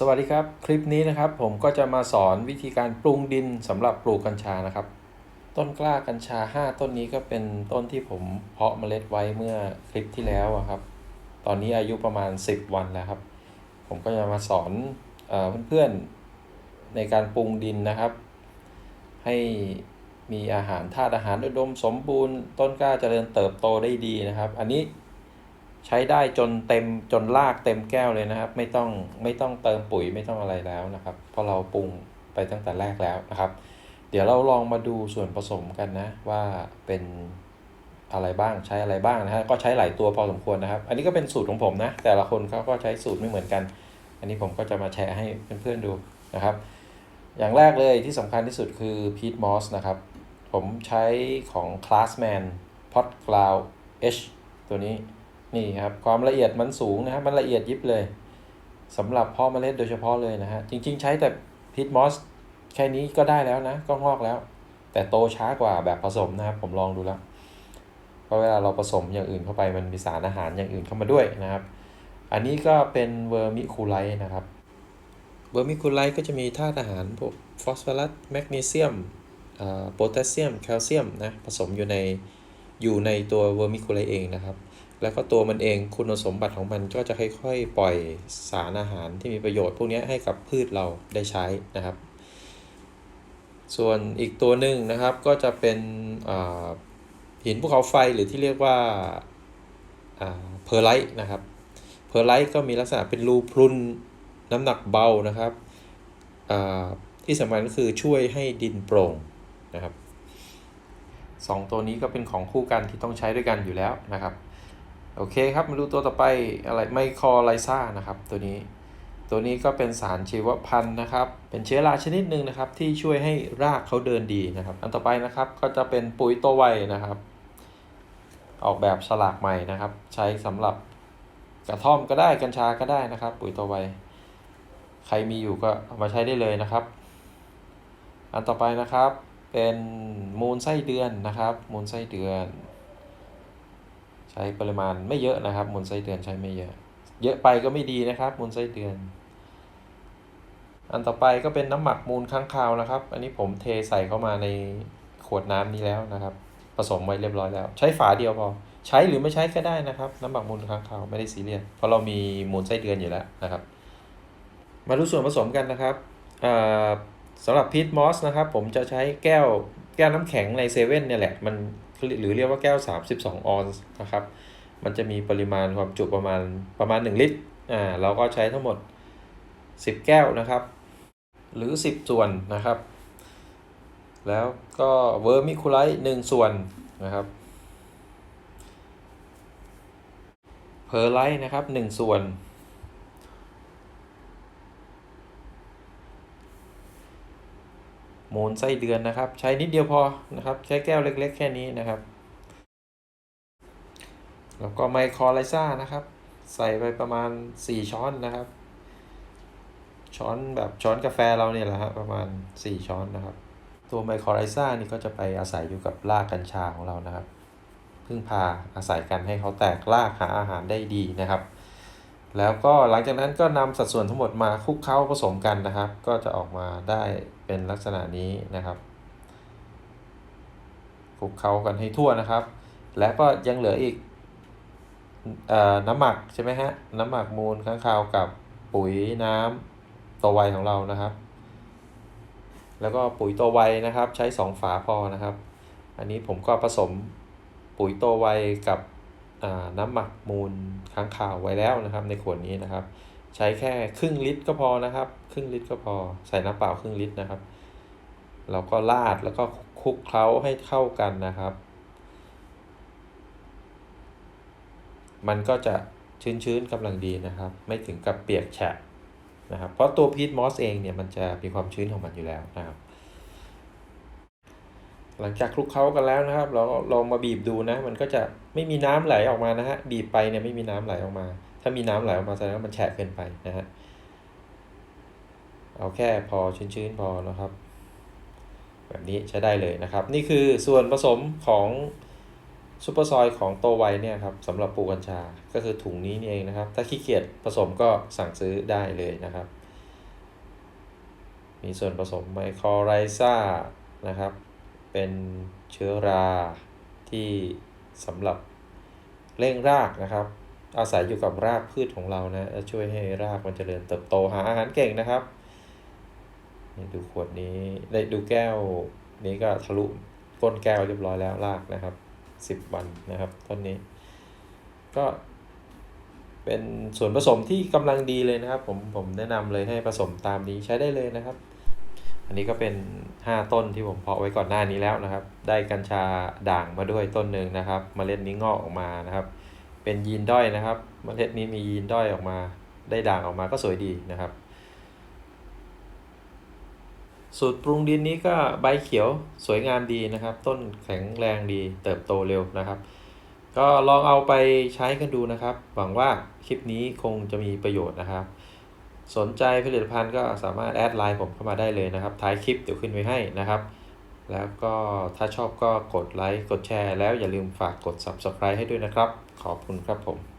สวัสดีครับ คลิปนี้นะครับผมก็จะมาสอนวิธีการปรุงดินสำหรับปลูกกัญชานะครับ ต้นกล้ากัญชา 5 ต้นนี้ก็เป็นต้นที่ผมเพาะเมล็ดไว้เมื่อคลิปที่แล้วอะครับ ตอนนี้อายุประมาณ 10 วันแล้วครับ ผมก็จะมาสอนเอเพื่อนๆในการปรุงดินนะครับ ให้มีอาหารธาตุอาหารอุดมสมบูรณ์ ต้นกล้าเจริญเติบโตได้ดีนะครับ อันนี้ ใช้ได้จนเต็มจนลากเต็มแก้วเลยนะครับ ไม่ต้องไม่ต้องเติมปุ๋ยไม่ต้องอะไรแล้วนะครับ เพราะเราปรุงไปตั้งแต่แรกแล้วนะครับ เดี๋ยวเราลองมาดูส่วนผสมกันนะ ว่าเป็นอะไรบ้างใช้อะไรบ้างนะฮะก็ใช้หลายตัวพอสมควรนะครับ อันนี้ก็เป็นสูตรของผมนะ แต่ละคนเขาก็ใช้สูตรไม่เหมือนกัน อันนี้ผมก็จะมาแชร์ให้เพื่อนๆดูนะครับ อย่างแรกเลยที่สำคัญที่สุดคือพีทมอสนะครับ ผมใช้ของ Classman Pot Cloud H ตัวนี้ นี่ครับความละเอียดมันสูงนะครับมันละเอียดยิบเลยสำหรับพาะเมล็ดโดยเฉพาะเลยนะฮะจริง ๆ ใช้แต่พีทมอสแค่นี้ก็ได้แล้วนะก็งอกแล้ว แต่โตช้ากว่าแบบผสมนะครับผมลองดูแล้วเพราะเวลาเราผสมอย่างอื่นเข้าไปมันมีสารอาหารอย่างอื่นเข้ามาด้วยนะครับ อันนี้ก็เป็นเวอร์มิคูไลท์นะครับเวอร์มิคูไลท์ก็จะมีธาตุอาหารพวกฟอสฟอรัสแมกนีเซียมโพแทสเซียมแคลเซียมนะผสมอยู่ในอยู่ในตัวเวอร์มิคูไลท์เองนะครับ แล้วก็ตัวมันเองคุณสมบัติของมันก็จะค่อยๆ ปล่อยสารอาหารที่มีประโยชน์พวกนี้ให้กับพืชเราได้ใช้นะครับ ส่วนอีกตัวหนึ่งนะครับก็จะเป็นหินภูเขาไฟหรือที่เรียกว่าเพอร์ไลท์นะครับเพอร์ไลท์ก็มีลักษณะเป็นรูพรุนน้ำหนักเบานะครับที่สำคัญก็คือช่วยให้ดินโปร่งนะครับสองตัวนี้ก็เป็นของคู่กันที่ต้องใช้ด้วยกันอยู่แล้วนะครับ โอเคครับ มาดูตัวต่อไปอะไรไมโครไลซ่านะครับตัวนี้ ตัวนี้ก็เป็นสารชีวพันธุ์นะครับ เป็นเชื้อราชนิดหนึ่งนะครับ ที่ช่วยให้รากเขาเดินดีนะครับ อันต่อไปนะครับก็จะเป็นปุ๋ยตัวไวนะครับ ออกแบบฉลากใหม่นะครับ ใช้สำหรับกระท่อมก็ได้กัญชาก็ได้นะครับ ปุ๋ยตัวไวใครมีอยู่ก็เอามาใช้ได้เลยนะครับ อันต่อไปนะครับเป็นมูลไส้เดือนนะครับ มูลไส้เดือน ช้ปริมาณไม่เยอะนะครับมูลไส้เดือนใช้ไม่เยอะ เยอะไปก็ไม่ดีนะครับมูลไส้เดือน อันต่อไปก็เป็นน้ำหมักมูลค้างคาวนะครับ อันนี้ผมเทใส่เข้ามาในขวดน้ำนี้แล้วนะครับ ผสมไว้เรียบร้อยแล้ว ใช้ฝาเดียวพอ ใช้หรือไม่ใช้ก็ได้นะครับ น้ำหมักมูลค้างคาวไม่ได้ซีเรียสเพราะเรามีมูลไส้เดือนอยู่แล้วนะครับ มาดูส่วนผสมกันนะครับสำหรับพีทมอสนะครับ ผมจะใช้แก้วแก้วน้ำแข็งในเซเว่นเนี่ยแหละมัน หรือเรียกว่าแก้ว 32 ออนซ์นะครับ มันจะมีปริมาณความจุประมาณประมาณ 1 ลิตร อ่า เราก็ใช้ทั้งหมด 10 แก้วนะครับ หรือ 10 ส่วนนะครับ แล้วก็เวอร์มิคูไลท์หนึ่งส่วนนะครับเพอร์ไลท์นะครับ 1 ส่วน มูลไส้เดือนนะครับ ใช้นิดเดียวพอนะครับ ใช้แก้วเล็กๆ แค่นี้นะครับ แล้วก็ไมโครไลซ่านะครับ ใส่ไปประมาณ 4 ช้อนนะครับ ช้อนแบบช้อนกาแฟเราเนี่ยแหละฮะประมาณ 4 ช้อนนะครับ ตัวไมโครไลซ่านี่ก็จะไปอาศัยอยู่กับรากกัญชาของเรานะครับ พึ่งพาอาศัยกันให้เขาแตกรากหาอาหารได้ดีนะครับ แล้วก็หลังจากนั้นก็นำสัดส่วนทั้งหมดมาคลุกเคล้าผสมกันนะครับ ก็จะออกมาได้เป็นลักษณะนี้นะครับคลุกเคล้ากันให้ทั่วนะครับ แล้วก็ยังเหลืออีกอน้ำหมักใช่ไหมฮะน้ำหมักมูลข้างคาวกับปุ๋ยน้ำตัวไวของเรานะครับ แล้วก็ปุ๋ยตัวไวนะครับ ใช้ 2 ฝาพอนะครับ อันนี้ผมก็ผสมปุ๋ยตัวไวกับ น้ำหมักมูลค้างคาวไว้แล้วนะครับ ในขวดนี้นะครับ ใช้แค่ครึ่งลิตรก็พอนะครับ ครึ่งลิตรก็พอใส่น้ำเปล่าครึ่งลิตรนะครับเราก็ลาดแล้วก็คลุกเคล้าให้เข้ากันนะครับ มันก็จะชื้นๆกำลังดีนะครับ ไม่ถึงกับเปียกแฉะนะครับ เพราะตัวพีทมอสเองเนี่ยมันจะมีความชื้นของมันอยู่แล้วนะครับหลังจากคลุกเคล้ากันแล้วนะครับ เราลองมาบีบดูนะ มันก็จะ ไม่มีน้ำไหลออกมานะฮะบีบไปเนี่ยไม่มีน้ำไหลออกมา ถ้ามีน้ำไหลออกมาแสดงว่ามันแฉะเกินไปนะฮะเอาแค่พอชื้นๆพอนะครับ แบบนี้ใช้ได้เลยนะครับ นี่คือส่วนผสมของซูเปอร์ซอยของโตไวเนี่ยครับสำหรับปลูกกัญชาก็คือถุงนี้นี่เองนะครับ ถ้าขี้เกียจผสมก็สั่งซื้อได้เลยนะครับ มีส่วนผสมไมโครไรซ่านะครับ เป็นเชื้อราที่ สำหรับเร่งรากนะครับ อาศัยอยู่กับรากพืชของเรานะช่วยให้รากมันเจริญเติบโตหาอาหารเก่งนะครับนี่ดูขวดนี้ได้ดูแก้วนี้ก็ทะลุก้นแก้วเรียบร้อยแล้วรากนะครับสิบวันนะครับต้นนี้ ก็เป็นส่วนผสมที่กำลังดีเลยนะครับ ผมผมแนะนำเลยให้ผสมตามนี้ใช้ได้เลยนะครับ อันนี้ก็เป็น 5 ต้นที่ผมเพาะไว้ก่อนหน้านี้แล้วนะครับ ได้กัญชาด่างมาด้วยต้นหนึ่งนะครับมเมล็ดนี้งอกออกมานะครับ เป็นยีนด้อยนะครับมเมล็ดนี้มียีนด้อยออกมา ได้ด่างออกมาก็สวยดีนะครับ สูตรปรุงดินนี้ก็ใบเขียวสวยงามดีนะครับ ต้นแข็งแรงดีเติบโตเร็วนะครับ ก็ลองเอาไปใช้กันดูนะครับ หวังว่าคลิปนี้คงจะมีประโยชน์นะครับ สนใจผลิตภัณฑ์ก็สามารถแอดไลน์ผมเข้ามาได้เลยนะครับ ท้ายคลิปเดี๋ยวขึ้นไว้ให้นะครับ แล้วก็ถ้าชอบก็กดไลค์กดแชร์ แล้วอย่าลืมฝากกด Subscribe ให้ด้วยนะครับ ขอบคุณครับผม